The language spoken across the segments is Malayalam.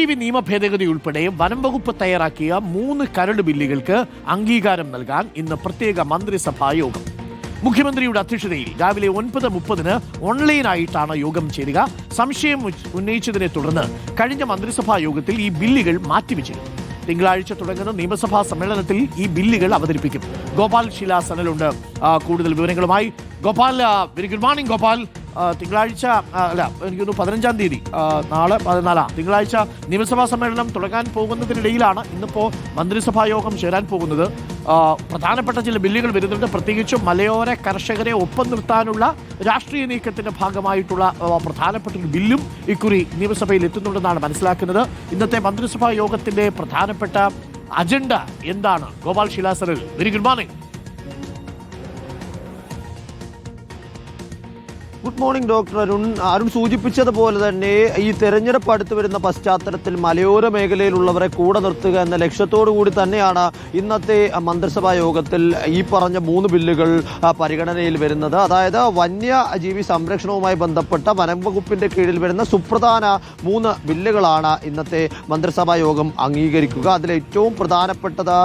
വന്യജീവി നിയമ ഭേദഗതി ഉൾപ്പെടെ വനം വകുപ്പ് തയ്യാറാക്കിയ മൂന്ന് കരട് ബില്ലുകൾക്ക് അംഗീകാരം നൽകാൻ ഇന്ന് പ്രത്യേക മന്ത്രിസഭാ യോഗം. മുഖ്യമന്ത്രിയുടെ അധ്യക്ഷതയിൽ രാവിലെ ഒൻപത് മുപ്പതിന് ഓൺലൈനായിട്ടാണ് യോഗം ചേരുക. സംശയം ഉന്നയിച്ചതിനെ തുടർന്ന് കഴിഞ്ഞ മന്ത്രിസഭാ യോഗത്തിൽ ഈ ബില്ലുകൾ മാറ്റിവെച്ചിരുന്നു. തിങ്കളാഴ്ച തുടങ്ങുന്ന നിയമസഭാ സമ്മേളനത്തിൽ ഈ ബില്ലുകൾ അവതരിപ്പിക്കും. ഗോപാൽ ശിലാസനലുണ്ട് സനലുണ്ട്. കൂടുതൽ വിവരങ്ങളുമായി Gopal very good morning Gopal. തിങ്കളാഴ്ച അല്ല എനിക്ക് തോന്നുന്നു പതിനഞ്ചാം തീയതി നാളെ പതിനാലാം തിങ്കളാഴ്ച നിയമസഭാ സമ്മേളനം തുടങ്ങാൻ പോകുന്നതിനിടയിലാണ് ഇന്നിപ്പോൾ മന്ത്രിസഭാ യോഗം ചേരാൻ പോകുന്നത്. പ്രധാനപ്പെട്ട ചില ബില്ലുകൾ വരുന്നുണ്ട്. പ്രത്യേകിച്ചും മലയോര കർഷകരെ ഒപ്പം നിർത്താനുള്ള രാഷ്ട്രീയ നീക്കത്തിന്റെ ഭാഗമായിട്ടുള്ള പ്രധാനപ്പെട്ട ഒരു ബില്ലും ഇക്കുറി നിയമസഭയിൽ എത്തുന്നുണ്ടെന്നാണ് മനസ്സിലാക്കുന്നത്. ഇന്നത്തെ മന്ത്രിസഭാ യോഗത്തിന്റെ പ്രധാനപ്പെട്ട അജണ്ട എന്താണ്? Gopal ശിലാസറിൽ. Very good morning good morning doctor Arun Arun സൂചിപ്പിച്ചതുപോലെ തന്നെ ഈ തെരഞ്ഞെടുപ്പ് അടുത്ത് വരുന്ന പശ്ചാത്തലത്തിൽ മലയോര മേഖലയിലുള്ളവരെ കൂടെ നിർത്തുക എന്ന ലക്ഷ്യത്തോടു കൂടി തന്നെയാണ് ഇന്നത്തെ മന്ത്രിസഭാ യോഗത്തിൽ ഈ പറഞ്ഞ മൂന്ന് ബില്ലുകൾ പരിഗണനയിൽ വരുന്നത്. അതായത് വന്യജീവി സംരക്ഷണവുമായി ബന്ധപ്പെട്ട വനം വകുപ്പിന്റെ കീഴിൽ വരുന്ന സുപ്രധാന മൂന്ന് ബില്ലുകളാണ് ഇന്നത്തെ മന്ത്രിസഭാ യോഗം അംഗീകരിക്കുക. അതിൽ ഏറ്റവും പ്രധാനപ്പെട്ടത്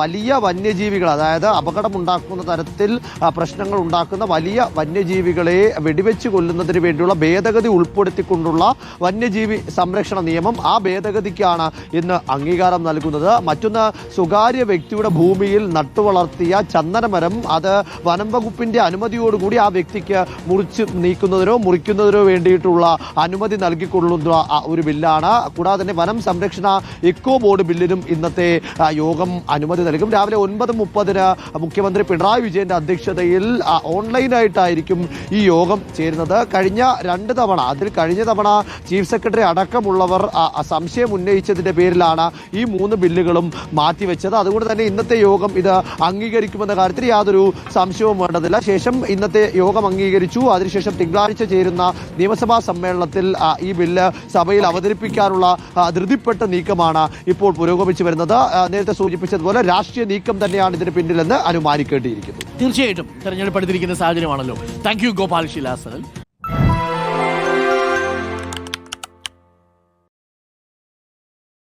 വലിയ വന്യജീവികൾ അതായത് അപകടമുണ്ടാക്കുന്ന തരത്തിൽ പ്രശ്നങ്ങൾ ഉണ്ടാക്കുന്ന വലിയ വന്യജീവികളെ വെടിവെച്ച് കൊല്ലുന്നതിന് വേണ്ടിയുള്ള ഭേദഗതി ഉൾപ്പെടുത്തിക്കൊണ്ടുള്ള വന്യജീവി സംരക്ഷണ നിയമം ആ ഭേദഗതിക്കാണ് ഇന്ന് അംഗീകാരം നൽകുന്നത്. മറ്റൊന്ന് സ്വകാര്യ വ്യക്തിയുടെ ഭൂമിയിൽ നട്ടുവളർത്തിയ ചന്ദനമരം. അത് വനം വകുപ്പിന്റെ അനുമതിയോടുകൂടി ആ വ്യക്തിക്ക് മുറിച്ച് നീക്കുന്നതിനോ മുറിക്കുന്നതിനോ വേണ്ടിയിട്ടുള്ള അനുമതി നൽകിക്കൊള്ളുന്ന ഒരു ബില്ലാണ്. കൂടാതെ തന്നെ വനം സംരക്ഷണ ഇക്കോ ബോർഡ് ബില്ലിനും ഇന്നത്തെ യോഗം അനുമതി നൽകും. രാവിലെ ഒൻപത് മുപ്പതിന് മുഖ്യമന്ത്രി പിണറായി വിജയന്റെ അധ്യക്ഷതയിൽ ഓൺലൈനായിട്ടായിരിക്കും ഈ യോഗം ചേരുന്നത്. കഴിഞ്ഞ രണ്ട് തവണ അതിൽ കഴിഞ്ഞ തവണ ചീഫ് സെക്രട്ടറി അടക്കമുള്ളവർ സംശയം ഉന്നയിച്ചതിന്റെ പേരിലാണ് ഈ മൂന്ന് ബില്ലുകളും മാറ്റിവെച്ചത്. അതുകൊണ്ട് തന്നെ ഇന്നത്തെ യോഗം ഇത് അംഗീകരിക്കുമെന്ന കാര്യത്തിൽ യാതൊരു സംശയവും വേണ്ടതില്ല. ശേഷം ഇന്നത്തെ യോഗം അംഗീകരിച്ചു. അതിനുശേഷം തിങ്കളാഴ്ച ചേരുന്ന നിയമസഭാ സമ്മേളനത്തിൽ ഈ ബില്ല് സഭയിൽ അവതരിപ്പിക്കാനുള്ള ധൃതിപ്പെട്ട നീക്കമാണ് ഇപ്പോൾ പുരോഗമിച്ചു വരുന്നത്. നേരത്തെ സൂചിപ്പിച്ചതുപോലെ രാഷ്ട്രീയ നീക്കം തന്നെയാണ് ഇതിന് പിന്നിലെന്ന് അനുമാനിക്കേണ്ടിയിരിക്കുന്നു. തീർച്ചയായിട്ടും തെരഞ്ഞെടുപ്പ് എടുത്തിരിക്കുന്ന സാഹചര്യമാണല്ലോ. Thank you Gopal ശിലാസനൽ